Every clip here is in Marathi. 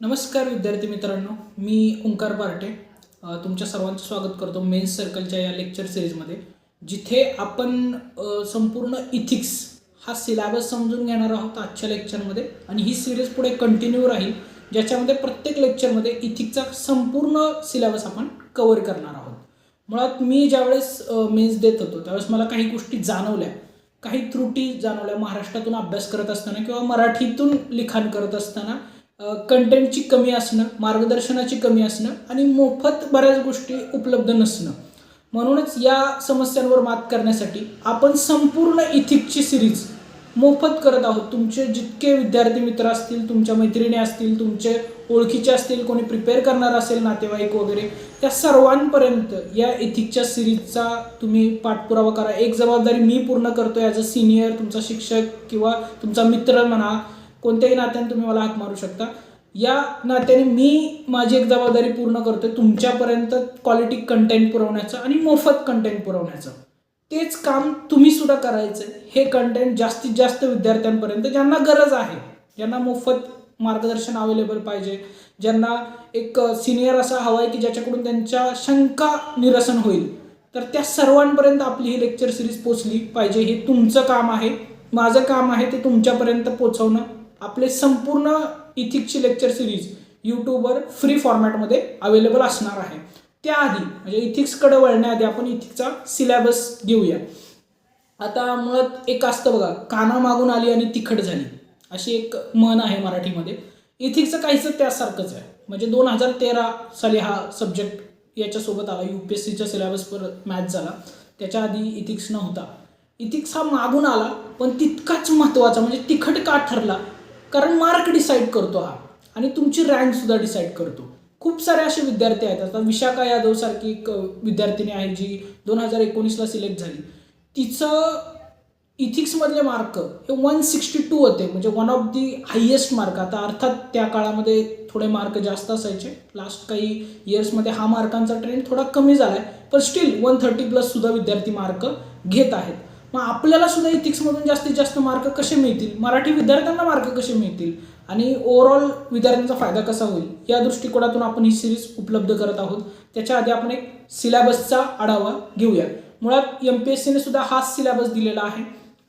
नमस्कार विद्यार्थी मित्रांनो मी ओंकार पार्टे तुमच्या सर्वांचं स्वागत करतो मेन्स सर्कलच्या या लेक्चर सिरीजमध्ये जिथे आपण संपूर्ण इथिक्स हा सिलॅबस समजून घेणार आहोत आजच्या लेक्चरमध्ये. आणि ही सिरीज पुढे कंटिन्यू राहील ज्याच्यामध्ये प्रत्येक लेक्चरमध्ये इथिक्सचा संपूर्ण सिलॅबस आपण कवर करणार आहोत. मुळात मी ज्यावेळेस मेन्स देत होतो त्यावेळेस मला काही गोष्टी जाणवल्या. काही त्रुटी जाणवल्या महाराष्ट्रातून अभ्यास करत असताना किंवा मराठीतून लिखाण करत असताना. कंटेंटची कमी असणं मार्गदर्शनाची कमी असणं आणि मोफत बऱ्याच गोष्टी उपलब्ध नसणं. म्हणूनच या समस्यांवर मात करण्यासाठी आपण संपूर्ण इथिकची सिरीज मोफत करत आहोत. तुमचे जितके विद्यार्थी मित्र असतील तुमच्या मैत्रिणी असतील तुमचे ओळखीचे असतील कोणी प्रिपेअर करणार असेल नातेवाईक वगैरे त्या सर्वांपर्यंत या इथिकच्या सिरीजचा तुम्ही पाठपुरावा करा. एक जबाबदारी मी पूर्ण करतो ॲज अ सिनियर तुमचा शिक्षक किंवा तुमचा मित्र म्हणा कोणत्याही नात्याने तुम्ही मला हाक मारू शकता. या नात्याने मी माझी एक जबाबदारी पूर्ण करतोय तुमच्यापर्यंत क्वालिटी कंटेंट पुरवण्याचं आणि मोफत कंटेंट पुरवण्याचं. तेच काम तुम्ही सुद्धा करायचं हे कंटेंट जास्तीत जास्त विद्यार्थ्यांपर्यंत ज्यांना गरज आहे ज्यांना मोफत मार्गदर्शन अवेलेबल पाहिजे ज्यांना एक सिनियर असा हवा आहे की ज्याच्याकडून त्यांच्या शंका निरसन होईल तर त्या सर्वांपर्यंत आपली ही लेक्चर सिरीज पोचली पाहिजे. हे तुमचं काम आहे. माझं काम आहे ते तुमच्यापर्यंत पोचवणं आपले संपूर्ण इथिक्सची लेक्चर सिरीज यूट्यूबवर फ्री फॉर्मॅटमध्ये अवेलेबल असणार आहे. त्याआधी म्हणजे इथिक्सकडे वळण्याआधी आपण इथिक्सचा सिलेबस घेऊया. आता मुळात एक असतं बघा काना मागून आली आणि तिखट झाली. अशी एक म्हण आहे मराठीमध्ये. इथिक्सचं काहीच त्यासारखंच आहे. म्हणजे दोन हजार तेरा साली हा सब्जेक्ट याच्यासोबत आला. यू पी एस सीच्या सिलेबसवर मॅच झाला. त्याच्या आधी इथिक्स नव्हता. इथिक्स हा मागून आला पण तितकाच महत्त्वाचा म्हणजे तिखट का ठरला? कारण मार्क डिसाईड करतो हा. आणि तुमची रँक सुद्धा डिसाईड करतो. खूप सारे असे विद्यार्थी आहेत. आता विशाखा यादव सारखी एक विद्यार्थिनी आहे जी दोन हजार एकोणीसला सिलेक्ट झाली. तिचं इथिक्समधले मार्क हे वन सिक्स्टी टू होते. म्हणजे one of the highest mark आता अर्थात त्या काळामध्ये थोडे मार्क जास्त असायचे. लास्ट काही इयर्समध्ये हा मार्कांचा ट्रेंड थोडा कमी झाला आहे पण स्टील वन थर्टी प्लस सुद्धा विद्यार्थी मार्क घेत आहेत. मग आपल्याला सुद्धा इथिक्समधून जास्तीत जास्त मार्क कसे मिळतील? मराठी विद्यार्थ्यांना मार्क कसे मिळतील? आणि ओव्हरऑल विद्यार्थ्यांचा फायदा कसा होईल? या दृष्टिकोनातून आपण ही सिरीज उपलब्ध करत आहोत. त्याच्या आधी आपण एक सिलेबसचा आढावा घेऊया. मुळात एम पी एस सीने सुद्धा हाच सिलेबस दिलेला आहे.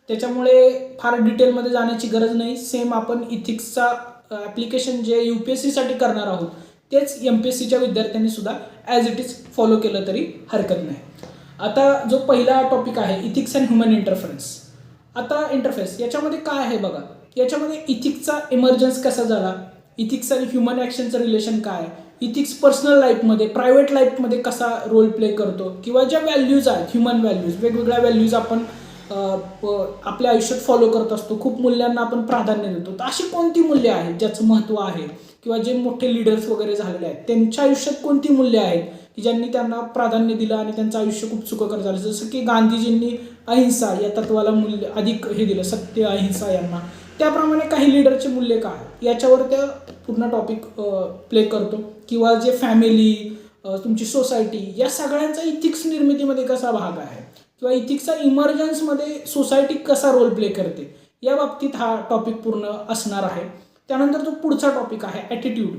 त्याच्यामुळे फार डिटेलमध्ये जाण्याची गरज नाही. सेम आपण इथिक्सचा ॲप्लिकेशन जे यू पी एस सीसाठी करणार आहोत तेच एम पी एस सीच्या विद्यार्थ्यांनी सुद्धा ॲज इट इज फॉलो केलं तरी हरकत नाही. आता जो पहिला टॉपिक आहे इथिक्स अँड ह्युमन इंटरफरन्स आता इंटरफेस याच्यामध्ये काय आहे बघा? याच्यामध्ये इथिक्सचा इमर्जन्स कसा झाला? इथिक्स आणि ह्युमन ॲक्शनचं रिलेशन काय? इथिक्स पर्सनल लाईफमध्ये प्रायव्हेट लाईफमध्ये कसा रोल प्ले करतो? किंवा ज्या व्हॅल्यूज आहेत ह्युमन व्हॅल्यूज वेगवेगळ्या व्हॅल्यूज आपण आपल्या आयुष्यात फॉलो करत असतो. खूप मूल्यांना आपण प्राधान्य देतो. तर अशी कोणती मूल्य आहेत ज्याचं महत्त्व आहे? किंवा जे मोठे लिडर्स वगैरे झालेले आहेत त्यांच्या आयुष्यात कोणती मूल्य आहेत? की ज्यांनी त्यांना प्राधान्य दिलं आणि त्यांचं आयुष्य खूप सुखकर झालं. जसं की गांधीजींनी अहिंसा या तत्वाला मूल्य अधिक हे दिलं सत्य अहिंसा यांना. त्याप्रमाणे काही लिडरचे मूल्य काय याच्यावर त्या पूर्ण टॉपिक प्ले करतो. किंवा जे फॅमिली तुमची सोसायटी या सगळ्यांचा इथिक्स निर्मितीमध्ये कसा भाग आहे? किंवा इथिक्सचा इमर्जन्समध्ये सोसायटी कसा रोल प्ले करते? या बाबतीत हा टॉपिक पूर्ण असणार आहे. त्यानंतर जो पुढचा टॉपिक आहे ॲटिट्यूड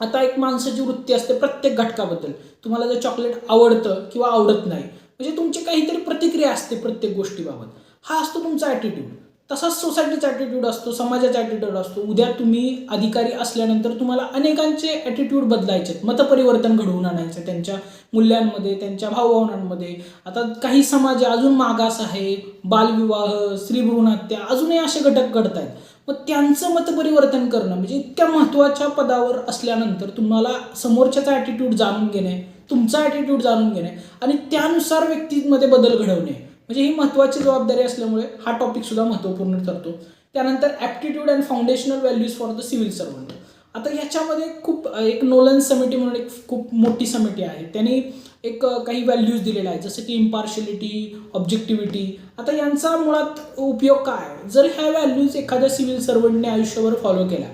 आता एक माणसाची वृत्ती असते प्रत्येक घटकाबद्दल. तुम्हाला जर चॉकलेट आवडतं किंवा आवडत नाही म्हणजे तुमची काहीतरी प्रतिक्रिया असते प्रत्येक गोष्टीबाबत. हा असतो तुमचा ॲटिट्यूड तसाच सोसायटीचा ॲटिट्यूड असतो समाजाचा ॲटिट्यूड असतो. उद्या तुम्ही अधिकारी असल्यानंतर तुम्हाला अनेकांचे ॲटिट्यूड बदलायचे आहेत मतपरिवर्तन घडवून आणायचं त्यांच्या मूल्यांमध्ये त्यांच्या भावभावनांमध्ये. आता काही समाज अजून मागास आहे बालविवाह स्त्रीभ्रूण हत्या अजूनही असे घटक घडत आहेत मग त्यांचं मतपरिवर्तन करणं म्हणजे इतक्या महत्त्वाच्या पदावर असल्यानंतर तुम्हाला समोरच्याचा ॲटिट्यूड जाणून घेणे तुमचा ॲटिट्यूड जाणून घेणे आणि त्यानुसार व्यक्तीमध्ये बदल घडवणे. म्हणजे ही महत्त्वाची जबाबदारी असल्यामुळे हा टॉपिक सुद्धा महत्त्वपूर्ण ठरतो. त्यानंतर aptitude and foundational values for the civil servant आता ह्याच्यामध्ये खूप एक नोलन समिटी म्हणून एक खूप मोठी समिटी आहे. त्यांनी एक काही व्हॅल्यूज दिलेल्या आहेत. जसं की इम्पार्शलिटी ऑब्जेक्टिव्हिटी आता यांचा मुळात उपयोग काय? आहे? जर ह्या व्हॅल्यूज एखाद्या सिव्हिल सर्वंटने आयुष्यभर फॉलो केल्या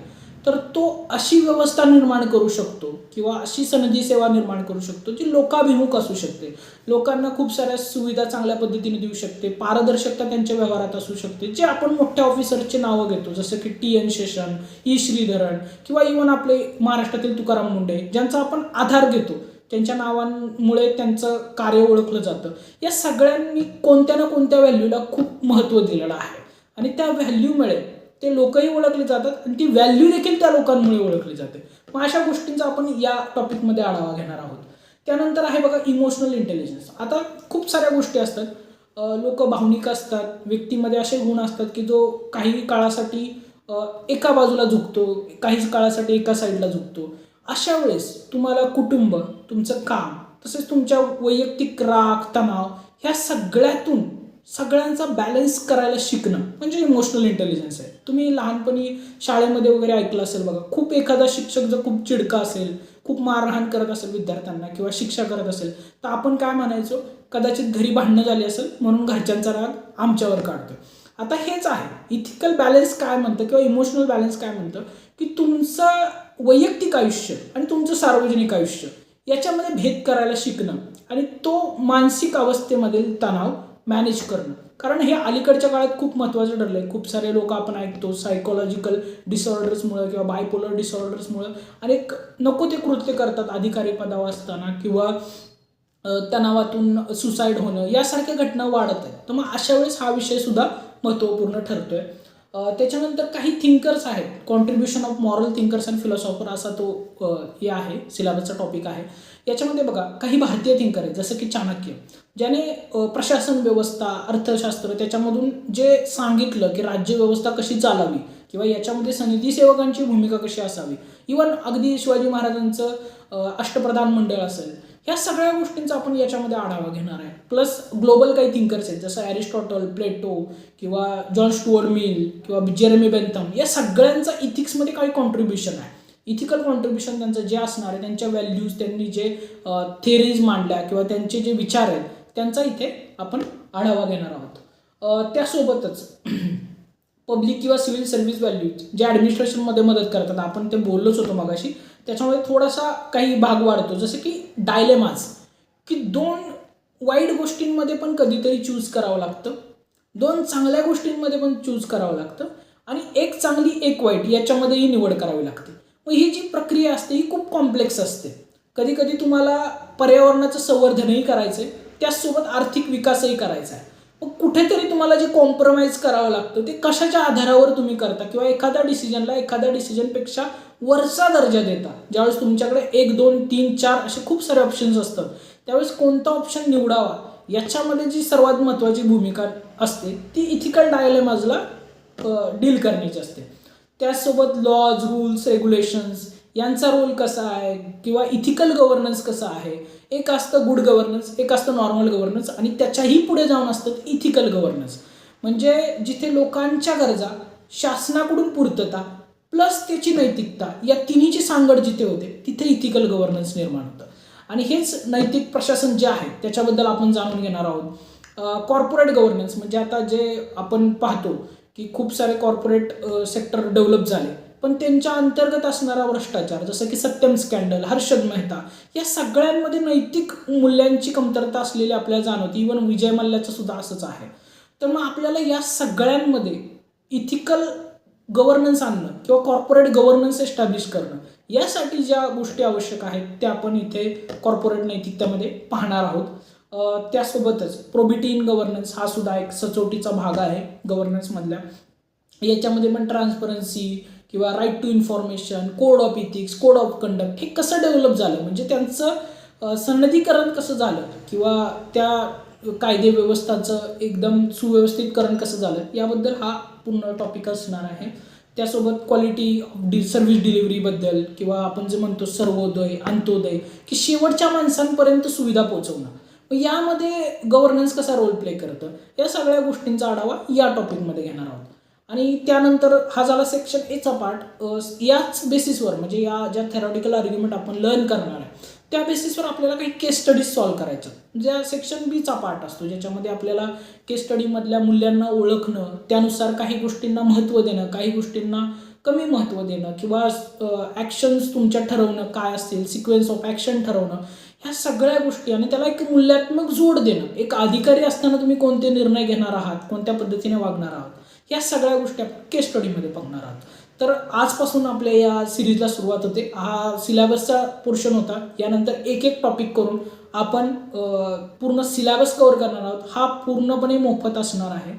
तर तो अशी व्यवस्था निर्माण करू शकतो किंवा अशी सनदी सेवा निर्माण करू शकतो जी लोकाभिमुख असू शकते. लोकांना खूप साऱ्या सुविधा चांगल्या पद्धतीने देऊ शकते पारदर्शकता त्यांच्या व्यवहारात असू शकते जे आपण मोठ्या ऑफिसरचे नावं घेतो जसं की T N Seshan E Sreedharan किंवा इवन आपले महाराष्ट्रातील तुकाराम मुंडे ज्यांचा आपण आधार घेतो. त्यांच्या नावांमुळे त्यांचं कार्य ओळखलं जातं. या सगळ्यांनी कोणत्या ना कोणत्या व्हॅल्यूला खूप महत्त्व दिलेलं आहे. आणि त्या व्हॅल्यूमुळे ते लोकही ओळखले जातात आणि ती व्हॅल्यू देखील त्या लोकांमुळे ओळखली जाते. मग अशा गोष्टींचा आपण या टॉपिकमध्ये आढावा घेणार आहोत. त्यानंतर आहे बघा इमोशनल इंटेलिजन्स आता खूप साऱ्या गोष्टी असतात. लोक भावनिक असतात व्यक्तीमध्ये असे गुण असतात की जो काही काळासाठी एका बाजूला झुकतो काही काळासाठी एका साईडला झुकतो. अशा वेळेस तुम्हाला कुटुंब तुमचं काम तसेच तुमच्या वैयक्तिक राग तणाव ह्या सगळ्यातून सगळ्यांचा बॅलन्स करायला शिकणं म्हणजे इमोशनल इंटेलिजन्स आहे. तुम्ही लहानपणी शाळेमध्ये वगैरे ऐकलं असेल बघा खूप एखादा शिक्षक जर खूप चिडका असेल खूप मारहाण करत असेल विद्यार्थ्यांना किंवा शिक्षा करत असेल तर आपण काय म्हणायचो? कदाचित घरी भांडणं झाली असेल म्हणून घरच्यांचा राग आमच्यावर काढतो आता हेच आहे. इथिकल बॅलन्स काय म्हणतं किंवा इमोशनल बॅलन्स काय म्हणतं? की तुमचं वैयक्तिक आयुष्य आणि तुमचं सार्वजनिक आयुष्य याच्यामध्ये भेद करायला शिकणं आणि तो मानसिक अवस्थेमधील तणाव मॅनेज करणं. कारण हे अलीकडच्या काळात खूप महत्त्वाचं ठरलं आहे खूप सारे लोक आपण ऐकतो सायकोलॉजिकल डिसऑर्डर्समुळं किंवा बायपोलर डिसऑर्डर्समुळं अनेक नको ते कृत्य करतात अधिकारी पदावर असताना किंवा तणावातून सुसाईड होणं. यासारख्या घटना वाढत आहेत. तर मग अशा वेळेस हा विषयसुद्धा महत्त्वपूर्ण ठरतोय. त्याच्यानंतर काही थिंकर्स आहेत. Contribution of moral thinkers and philosopher असा तो हे आहे. सिलेबसचा टॉपिक आहे. याच्यामध्ये बघा काही भारतीय थिंकर आहेत जसं की चाणक्य. ज्याने प्रशासन व्यवस्था अर्थशास्त्र त्याच्यामधून जे सांगितलं की राज्यव्यवस्था कशी चालावी किंवा याच्यामध्ये समिती सेवकांची भूमिका कशी असावी. इवन अगदी शिवाजी महाराजांचं अष्टप्रधान मंडळ असेल ह्या सगळ्या गोष्टींचा आपण याच्यामध्ये आढावा घेणार आहे. प्लस ग्लोबल काही थिंकर्स आहेत जसं ॲरिस्टॉटल प्लेटो किंवा जॉन स्टुअर्ट मिल किंवा जेरेमी बेंथम या सगळ्यांचा इथिक्समध्ये काही कॉन्ट्रीब्युशन आहे. इथिकल कॉन्ट्रीब्युशन त्यांचं जे असणार आहे त्यांच्या व्हॅल्यूज त्यांनी जे थेरीज मांडल्या किंवा त्यांचे जे विचार आहेत त्यांचा इथे आपण आढावा घेणार आहोत. त्यासोबतच पब्लिक किंवा सिव्हिल सर्व्हिस व्हॅल्यूज जे ॲडमिनिस्ट्रेशनमध्ये मदत करतात आपण ते बोललोच होतो मगाशी त्याच्यामुळे थोडासा काही भाग वाढतो. जसं की डायलेमाज की दोन वाईट गोष्टींमध्ये पण कधीतरी चूज करावं लागतं दोन चांगल्या गोष्टींमध्ये पण चूज करावं लागतं आणि एक चांगली एक वाईट याच्यामध्येही निवड करावी लागते. मग ही जी प्रक्रिया असते ही खूप कॉम्प्लेक्स असते. कधी कधी तुम्हाला पर्यावरणाचं संवर्धनही करायचं आहे त्याचसोबत आर्थिक विकासही करायचा आहे. मग कुठेतरी तुम्हाला जे कॉम्प्रोमाइज करावं लागतं ते कशाच्या आधारावर तुम्ही करता? किंवा एखाद्या डिसिजनला एखाद्या डिसिजनपेक्षा वरचा दर्जा देता? ज्यावेळेस तुमच्याकडे एक दोन तीन चार असे खूप सारे ऑप्शन्स असतात त्यावेळेस कोणता ऑप्शन निवडावा? याच्यामध्ये जी सर्वात महत्त्वाची भूमिका असते ती इथिकल डायलेमाजला डील करण्याची असते. त्याचसोबत लॉज रूल्स रेग्युलेशन्स यांचा रोल कसा आहे? किंवा इथिकल गव्हर्नन्स कसं आहे? एक असतं गुड गव्हर्नन्स एक असतं नॉर्मल गव्हर्नन्स आणि त्याच्याही पुढे जाऊन असतं इथिकल गव्हर्नन्स म्हणजे जिथे लोकांच्या गरजा शासनाकडून पूर्तता प्लस त्याची नैतिकता या तिन्हीची सांगड जिथे होते तिथे इथिकल गव्हर्नन्स निर्माण होतं. आणि हेच नैतिक प्रशासन जे आहे त्याच्याबद्दल आपण जाणून घेणार आहोत. कॉर्पोरेट गव्हर्नन्स म्हणजे आता जे आपण पाहतो की खूप सारे कॉर्पोरेट सेक्टर डेव्हलप झाले. पण त्यांच्या अंतर्गत असणारा भ्रष्टाचार जसं की सत्यम स्कॅन्डल हर्षद मेहता या सगळ्यांमध्ये नैतिक मूल्यांची कमतरता असलेली आपल्याला जाणवते. इवन विजय मल्ल्याचं सुद्धा असंच आहे. तर मग आपल्याला या सगळ्यांमध्ये इथिकल गव्हर्नन्स आणणं किंवा कॉर्पोरेट गव्हर्नन्स एस्टॅब्लिश करणं यासाठी ज्या गोष्टी आवश्यक आहेत त्या आपण इथे कॉर्पोरेट नैतिकतेमध्ये पाहणार आहोत. त्यासोबतच प्रोबिटी इन गव्हर्नन्स हा सुद्धा एक सचोटीचा भाग आहे गव्हर्नन्समधल्या याच्यामध्ये पण ट्रान्सपरन्सी किंवा right to information code of ethics code of conduct हे कसं डेव्हलप झालं? म्हणजे त्यांचं अ, कसं झालं? किंवा त्या कायदे व्यवस्थाचं एकदम सुव्यवस्थितकरण कसं झालं? याबद्दल हा पूर्ण टॉपिक असणार आहे. त्यासोबत क्वालिटी ऑफ डि सर्व्हिस डिलिव्हरीबद्दल किंवा आपण जे म्हणतो सर्वोदय अंत्योदय की शेवटच्या माणसांपर्यंत सुविधा पोहोचवणं. यामध्ये गव्हर्नन्स कसा रोल प्ले करतं? या सगळ्या गोष्टींचा आढावा या टॉपिकमध्ये घेणार आहोत. आणि त्यानंतर हा झाला सेक्शन एचा पार्ट याच बेसिसवर म्हणजे या ज्या थेरॉटिकल आर्ग्युमेंट आपण लर्न करणार आहे त्या बेसिसवर आपल्याला काही केस स्टडीज सॉल्व्ह करायचं. ज्या सेक्शन बीचा पार्ट असतो ज्याच्यामध्ये आपल्याला केस स्टडीमधल्या मूल्यांना ओळखणं त्यानुसार काही गोष्टींना महत्त्व देणं काही गोष्टींना कमी महत्त्व देणं किंवा ॲक्शन्स तुमच्या ठरवणं काय असतील सिक्वेन्स ऑफ ॲक्शन ठरवणं ह्या सगळ्या गोष्टी आणि त्याला एक मूल्यात्मक जोड देणं. एक अधिकारी असताना तुम्ही कोणते निर्णय घेणार आहात कोणत्या पद्धतीने वागणार आहात या सगळ्या गोष्टी आपण केस स्टडीमध्ये बघणार आहात. तर आजपासून आपल्या या सिरीजला सुरुवात होते. हा सिलेबसचा पोर्शन होता. यानंतर एक एक टॉपिक करून आपण पूर्ण सिलेबस कव्हर करणार आहोत. हा पूर्णपणे मोफत असणार आहे.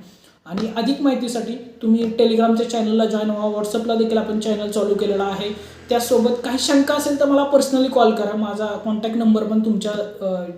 आणि अधिक माहितीसाठी तुम्ही टेलिग्रामच्या चॅनलला जॉईन व्हा. व्हॉट्सअपला देखील आपण चॅनल चालू केलेला आहे. त्यासोबत काही शंका असेल तर मला पर्सनली कॉल करा. माझा कॉन्टॅक्ट नंबर पण तुमच्या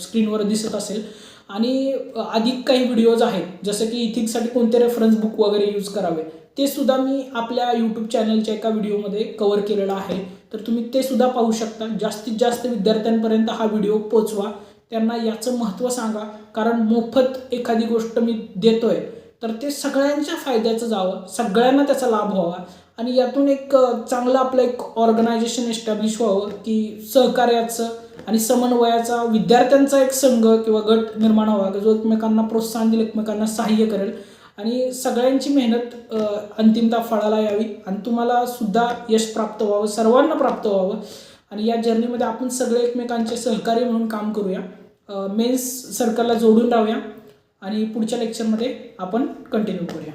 स्क्रीनवर दिसत असेल. आणि अधिक काही व्हिडिओज आहेत. जसं की इथिक्ससाठी कोणते रेफरन्स बुक वगैरे यूज करावे ते सुद्धा मी आपल्या यूट्यूब चॅनलच्या एका व्हिडिओमध्ये कव्हर केलेलं आहे. तर तुम्ही ते सुद्धा पाहू शकता. जास्तीत जास्त विद्यार्थ्यांपर्यंत हा व्हिडिओ पोचवा. त्यांना याचं महत्त्व सांगा. कारण मोफत एखादी गोष्ट मी देतोय. तर ते सगळ्यांच्या फायद्याचं जावं सगळ्यांना त्याचा लाभ व्हावा. आणि यातून एक चांगलं आपलं एक ऑर्गनायझेशन एस्टॅब्लिश व्हावं की सहकार्याचं आणि समन्वयाचा विद्यार्थ्यांचा एक संघ किंवा गट निर्माण व्हावा जो एकमेकांना प्रोत्साहन देईल एकमेकांना सहाय्य करेल. आणि सगळ्यांची मेहनत अंतिमता फळाला यावी आणि तुम्हाला सुद्धा यश प्राप्त व्हावं सर्वांना प्राप्त व्हावं. आणि या जर्नीमध्ये आपण सगळे एकमेकांचे सहकारी म्हणून काम करूया. मेन्स सर्कलला जोडून राहूया. आणि पुढच्या लेक्चरमध्ये आपण कंटिन्यू करूया.